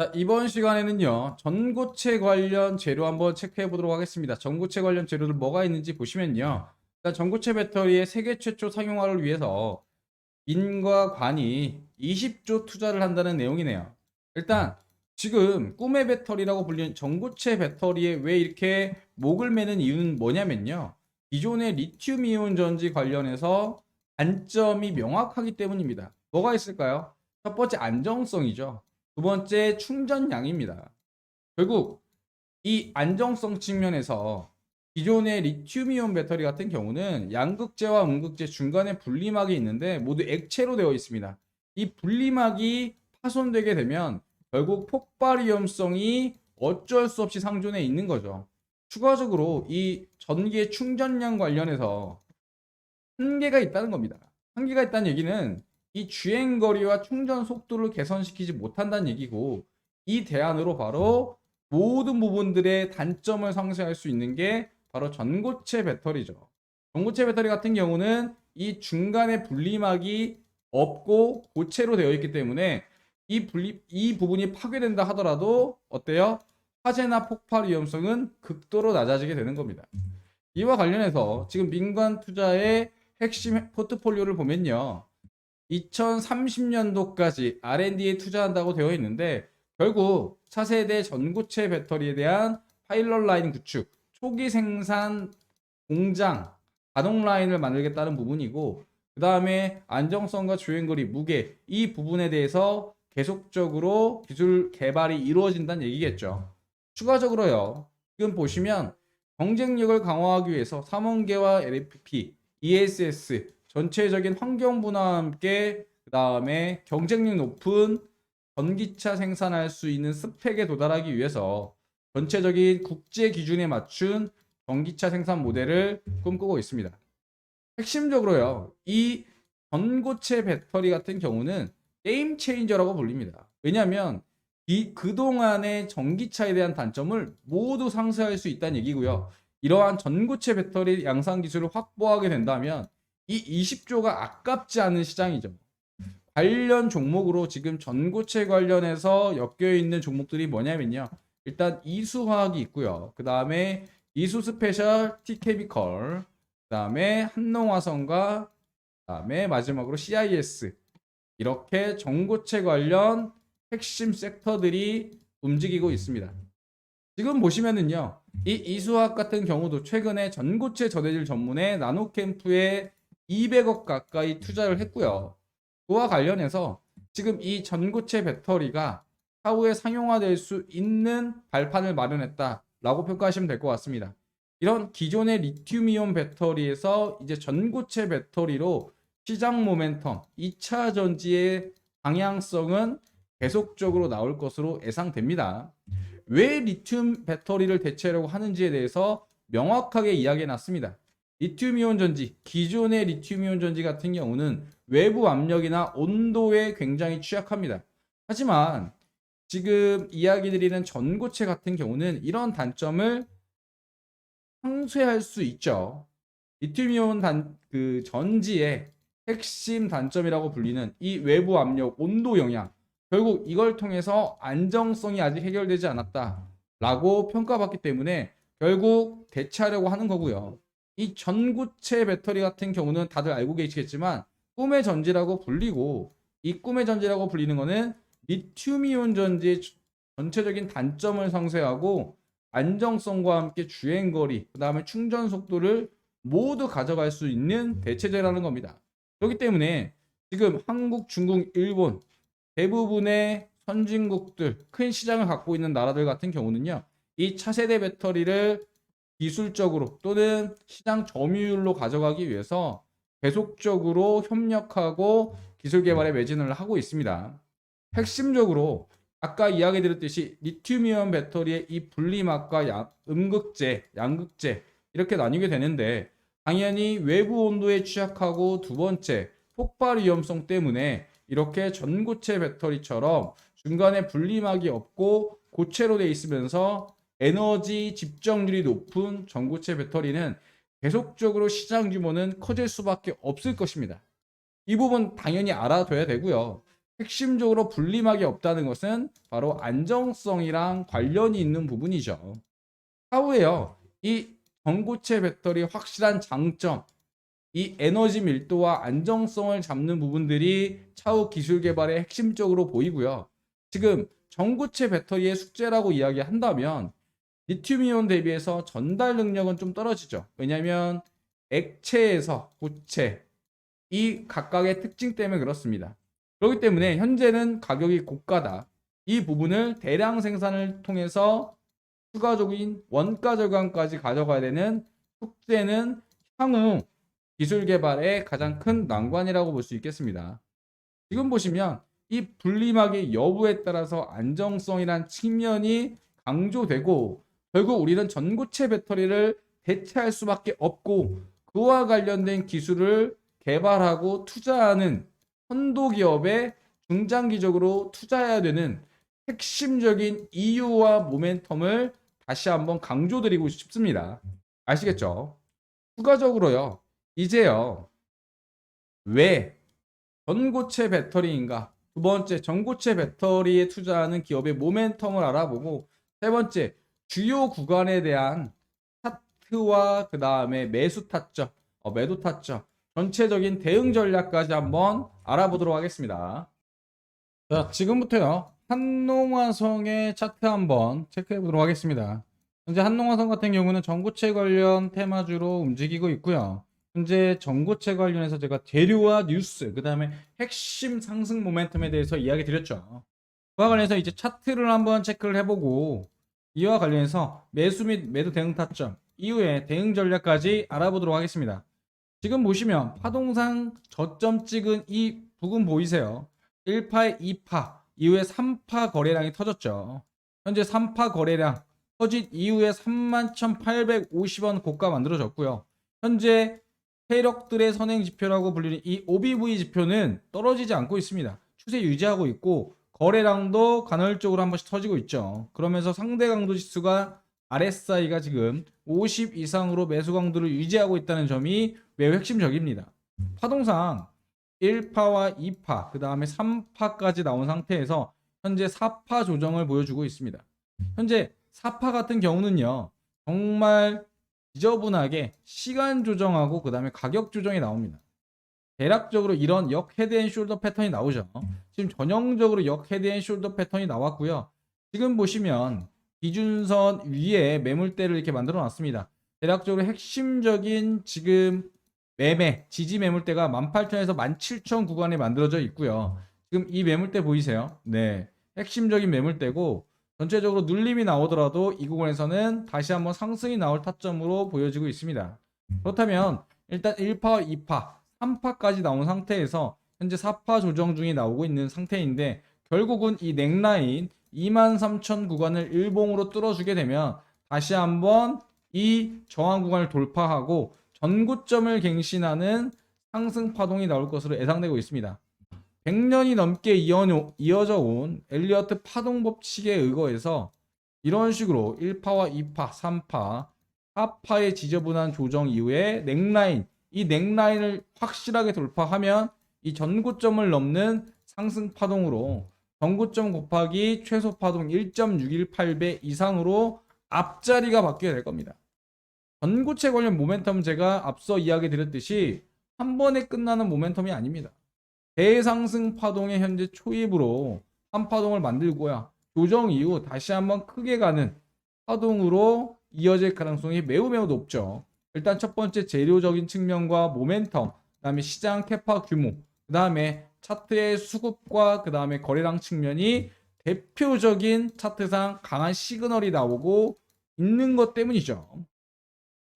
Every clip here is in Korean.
자, 이번 시간에는요, 전고체 관련 재료 한번 체크해 보도록 하겠습니다. 전고체 관련 재료들 뭐가 있는지 보시면요. 일단 전고체 배터리의 세계 최초 상용화를 위해서 민과 관이 20조 투자를 한다는 내용이네요. 일단 지금 꿈의 배터리라고 불리는 전고체 배터리에 왜 이렇게 목을 매는 이유는 뭐냐면요. 기존의 리튬 이온 전지 관련해서 단점이 명확하기 때문입니다. 뭐가 있을까요? 첫 번째 안정성이죠. 두 번째 충전량입니다. 결국 이 안정성 측면에서 기존의 리튬이온 배터리 같은 경우는 양극재와 음극재 중간에 분리막이 있는데 모두 액체로 되어 있습니다. 이 분리막이 파손되게 되면 결국 폭발 위험성이 어쩔 수 없이 상존해 있는 거죠. 추가적으로 이 전기의 충전량 관련해서 한계가 있다는 겁니다. 한계가 있다는 얘기는 이 주행 거리와 충전 속도를 개선시키지 못한다는 얘기고 이 대안으로 바로 모든 부분들의 단점을 상쇄할 수 있는 게 바로 전고체 배터리죠. 전고체 배터리 같은 경우는 이 중간에 분리막이 없고 고체로 되어 있기 때문에 이 분리 이 부분이 파괴된다 하더라도 어때요? 화재나 폭발 위험성은 극도로 낮아지게 되는 겁니다. 이와 관련해서 지금 민간 투자의 핵심 포트폴리오를 보면요. 2030년도까지 R&D에 투자한다고 되어 있는데 결국 차세대 전고체 배터리에 대한 파일럿 라인 구축, 초기 생산 공장 가동 라인을 만들겠다는 부분이고 그 다음에 안정성과 주행거리, 무게 이 부분에 대해서 계속적으로 기술 개발이 이루어진다는 얘기겠죠. 추가적으로요. 지금 보시면 경쟁력을 강화하기 위해서 삼원계와 LFP, ESS 전체적인 환경 분화와 함께 그 다음에 경쟁력 높은 전기차 생산할 수 있는 스펙에 도달하기 위해서 전체적인 국제 기준에 맞춘 전기차 생산 모델을 꿈꾸고 있습니다. 핵심적으로요, 이 전고체 배터리 같은 경우는 게임 체인저라고 불립니다. 왜냐하면 이 그동안의 전기차에 대한 단점을 모두 상쇄할 수 있다는 얘기고요. 이러한 전고체 배터리 양산 기술을 확보하게 된다면 이 20조가 아깝지 않은 시장이죠. 관련 종목으로 지금 전고체 관련해서 엮여 있는 종목들이 뭐냐면요. 일단 이수화학이 있고요. 그 다음에 이수 스페셜 티케미컬, 그 다음에 한농화성과 그 다음에 마지막으로 CIS 이렇게 전고체 관련 핵심 섹터들이 움직이고 있습니다. 지금 보시면은요, 이 이수학 같은 경우도 최근에 전고체 전해질 전문에 나노캠프에 200억 가까이 투자를 했고요. 그와 관련해서 지금 이 전고체 배터리가 차후에 상용화될 수 있는 발판을 마련했다라고 평가하시면 될 것 같습니다. 이런 기존의 리튬이온 배터리에서 이제 전고체 배터리로 시장 모멘텀, 2차 전지의 방향성은 계속적으로 나올 것으로 예상됩니다. 왜 리튬 배터리를 대체하려고 하는지에 대해서 명확하게 이야기해 놨습니다. 리튬이온 전지, 기존의 리튬이온 전지 같은 경우는 외부 압력이나 온도에 굉장히 취약합니다. 하지만 지금 이야기 드리는 전고체 같은 경우는 이런 단점을 상쇄할 수 있죠. 리튬이온 단, 그 전지의 핵심 단점이라고 불리는 이 외부 압력, 온도 영향. 결국 이걸 통해서 안정성이 아직 해결되지 않았다라고 평가받기 때문에 결국 대체하려고 하는 거고요. 이 전구체 배터리 같은 경우는 다들 알고 계시겠지만 꿈의 전지라고 불리고 이 꿈의 전지라고 불리는 거는 리튬이온 전지의 전체적인 단점을 상쇄하고 안정성과 함께 주행거리, 그 다음에 충전 속도를 모두 가져갈 수 있는 대체제라는 겁니다. 그렇기 때문에 지금 한국, 중국, 일본 대부분의 선진국들, 큰 시장을 갖고 있는 나라들 같은 경우는요, 이 차세대 배터리를 기술적으로 또는 시장 점유율로 가져가기 위해서 계속적으로 협력하고 기술 개발에 매진을 하고 있습니다. 핵심적으로 아까 이야기 드렸듯이 리튬이온 배터리의 이 분리막과 양, 음극재, 양극재 이렇게 나뉘게 되는데 당연히 외부 온도에 취약하고 두 번째 폭발 위험성 때문에 이렇게 전고체 배터리처럼 중간에 분리막이 없고 고체로 되어 있으면서 에너지 집정률이 높은 전고체 배터리는 계속적으로 시장 규모는 커질 수밖에 없을 것입니다. 이 부분 당연히 알아둬야 되고요. 핵심적으로 분리막이 없다는 것은 바로 안정성이랑 관련이 있는 부분이죠. 차후에요. 이 전고체 배터리 확실한 장점, 이 에너지 밀도와 안정성을 잡는 부분들이 차후 기술 개발의 핵심적으로 보이고요. 지금 전고체 배터리의 숙제라고 이야기한다면 리튬이온 대비해서 전달 능력은 좀 떨어지죠. 왜냐하면 액체에서 고체 이 각각의 특징 때문에 그렇습니다. 그렇기 때문에 현재는 가격이 고가다. 이 부분을 대량 생산을 통해서 추가적인 원가 절감까지 가져가야 되는 숙제는 향후 기술 개발의 가장 큰 난관이라고 볼 수 있겠습니다. 지금 보시면 이 분리막의 여부에 따라서 안정성이란 측면이 강조되고 결국 우리는 전고체 배터리를 대체할 수밖에 없고 그와 관련된 기술을 개발하고 투자하는 선도 기업에 중장기적으로 투자해야 되는 핵심적인 이유와 모멘텀을 다시 한번 강조드리고 싶습니다. 아시겠죠? 추가적으로요. 이제요. 왜 전고체 배터리인가? 두 번째, 전고체 배터리에 투자하는 기업의 모멘텀을 알아보고 세 번째, 주요 구간에 대한 차트와 그 다음에 매수 타점, 어, 매도 타점, 전체적인 대응 전략까지 한번 알아보도록 하겠습니다. 자, 지금부터요. 한농화성의 차트 한번 체크해 보도록 하겠습니다. 현재 한농화성 같은 경우는 전고체 관련 테마주로 움직이고 있고요. 현재 전고체 관련해서 제가 재료와 뉴스, 그 다음에 핵심 상승 모멘텀에 대해서 이야기 드렸죠. 그와 관련해서 이제 차트를 한번 체크를 해보고 이와 관련해서 매수 및 매도 대응 타점 이후에 대응 전략까지 알아보도록 하겠습니다. 지금 보시면 파동상 저점 찍은 이 부분 보이세요? 1파에 2파 이후에 3파 거래량이 터졌죠. 현재 3파 거래량 터진 이후에 31,850원 고가 만들어졌고요. 현재 세력들의 선행 지표라고 불리는 이 OBV 지표는 떨어지지 않고 있습니다. 추세 유지하고 있고 거래량도 간헐적으로 한 번씩 터지고 있죠. 그러면서 상대 강도 지수가 RSI가 지금 50 이상으로 매수 강도를 유지하고 있다는 점이 매우 핵심적입니다. 파동상 1파와 2파, 그 다음에 3파까지 나온 상태에서 현재 4파 조정을 보여주고 있습니다. 현재 4파 같은 경우는요, 정말 지저분하게 시간 조정하고 그 다음에 가격 조정이 나옵니다. 대략적으로 이런 역 헤드앤숄더 패턴이 나오죠. 지금 전형적으로 역 헤드앤숄더 패턴이 나왔고요. 지금 보시면 기준선 위에 매물대를 이렇게 만들어 놨습니다. 대략적으로 핵심적인 지금 매매 지지 매물대가 18,000에서 17,000 구간에 만들어져 있고요. 지금 이 매물대 보이세요? 네. 핵심적인 매물대고 전체적으로 눌림이 나오더라도 이 구간에서는 다시 한번 상승이 나올 타점으로 보여지고 있습니다. 그렇다면 일단 1파, 2파, 3파까지 나온 상태에서 현재 4파 조정 중이 나오고 있는 상태인데 결국은 이 넥라인 23,000 구간을 일봉으로 뚫어주게 되면 다시 한번 이 저항 구간을 돌파하고 전고점을 갱신하는 상승 파동이 나올 것으로 예상되고 있습니다. 100년이 넘게 이어- 이어져 온 엘리어트 파동 법칙에 의거해서 이런 식으로 1파와 2파, 3파, 4파의 지저분한 조정 이후에 넥라인, 이 넥라인을 확실하게 돌파하면 이 전고점을 넘는 상승 파동으로 전고점 곱하기 최소 파동 1.618배 이상으로 앞자리가 바뀌게 될 겁니다. 전고체 관련 모멘텀 제가 앞서 이야기 드렸듯이 한 번에 끝나는 모멘텀이 아닙니다. 대상승 파동의 현재 초입으로 한 파동을 만들고요. 조정 이후 다시 한번 크게 가는 파동으로 이어질 가능성이 매우 매우 높죠. 일단 첫 번째 재료적인 측면과 모멘텀, 그다음에 시장 캐파 규모, 그다음에 차트의 수급과 그다음에 거래량 측면이 대표적인 차트상 강한 시그널이 나오고 있는 것 때문이죠.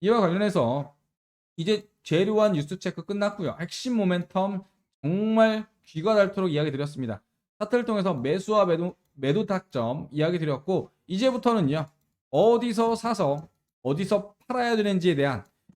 이와 관련해서 이제 재료와 뉴스 체크 끝났고요. 핵심 모멘텀 정말 귀가 닳도록 이야기 드렸습니다. 차트를 통해서 매수와 매도, 매도 타점 이야기 드렸고 이제부터는요. 어디서 사서 어디서 팔아야 되는지에 대한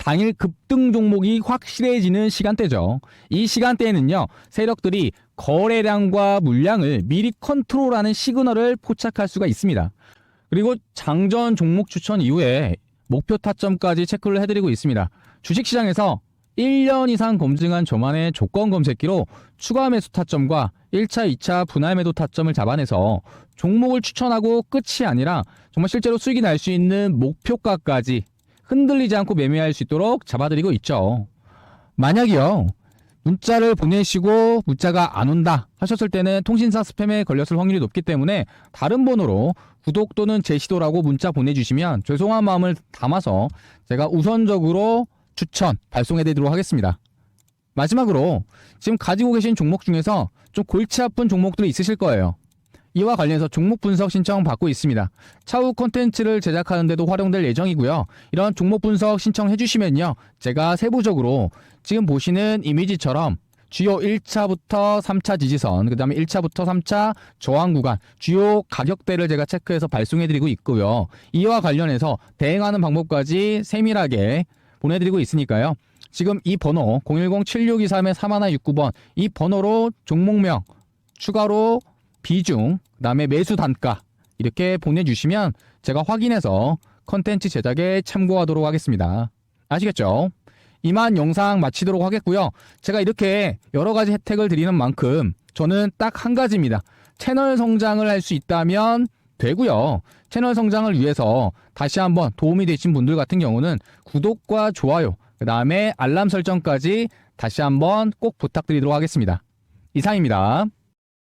당일 급등 종목이 확실해지는 시간대죠. 이 시간대에는요, 세력들이 거래량과 물량을 미리 컨트롤하는 시그널을 포착할 수가 있습니다. 그리고 장전 종목 추천 이후에 목표 타점까지 체크를 해드리고 있습니다. 주식시장에서 1년 이상 검증한 저만의 조건 검색기로 추가 매수 타점과 1차, 2차 분할 매도 타점을 잡아내서 종목을 추천하고 끝이 아니라 정말 실제로 수익이 날 수 있는 목표가까지 흔들리지 않고 매매할 수 있도록 잡아드리고 있죠. 만약이요. 문자를 보내시고 문자가 안 온다 하셨을 때는 통신사 스팸에 걸렸을 확률이 높기 때문에 다른 번호로 구독 또는 제시도라고 문자 보내주시면 죄송한 마음을 담아서 제가 우선적으로 추천 발송해 드리도록 하겠습니다. 마지막으로 지금 가지고 계신 종목 중에서 좀 골치 아픈 종목들이 있으실 거예요. 이와 관련해서 종목 분석 신청 받고 있습니다. 차후 콘텐츠를 제작하는데도 활용될 예정이고요. 이런 종목 분석 신청해 주시면요. 제가 세부적으로 지금 보시는 이미지처럼 주요 1차부터 3차 지지선, 그 다음에 1차부터 3차 저항 구간, 주요 가격대를 제가 체크해서 발송해 드리고 있고요. 이와 관련해서 대응하는 방법까지 세밀하게 보내드리고 있으니까요. 지금 이 번호 010-7623의 3169번 이 번호로 종목명 추가로 비중, 그다음에 매수 단가 이렇게 보내주시면 제가 확인해서 컨텐츠 제작에 참고하도록 하겠습니다. 아시겠죠? 이만 영상 마치도록 하겠고요. 제가 이렇게 여러 가지 혜택을 드리는 만큼 저는 딱 한 가지입니다. 채널 성장을 할 수 있다면 되고요. 채널 성장을 위해서 다시 한번 도움이 되신 분들 같은 경우는 구독과 좋아요, 그 다음에 알람 설정까지 다시 한번 꼭 부탁드리도록 하겠습니다. 이상입니다.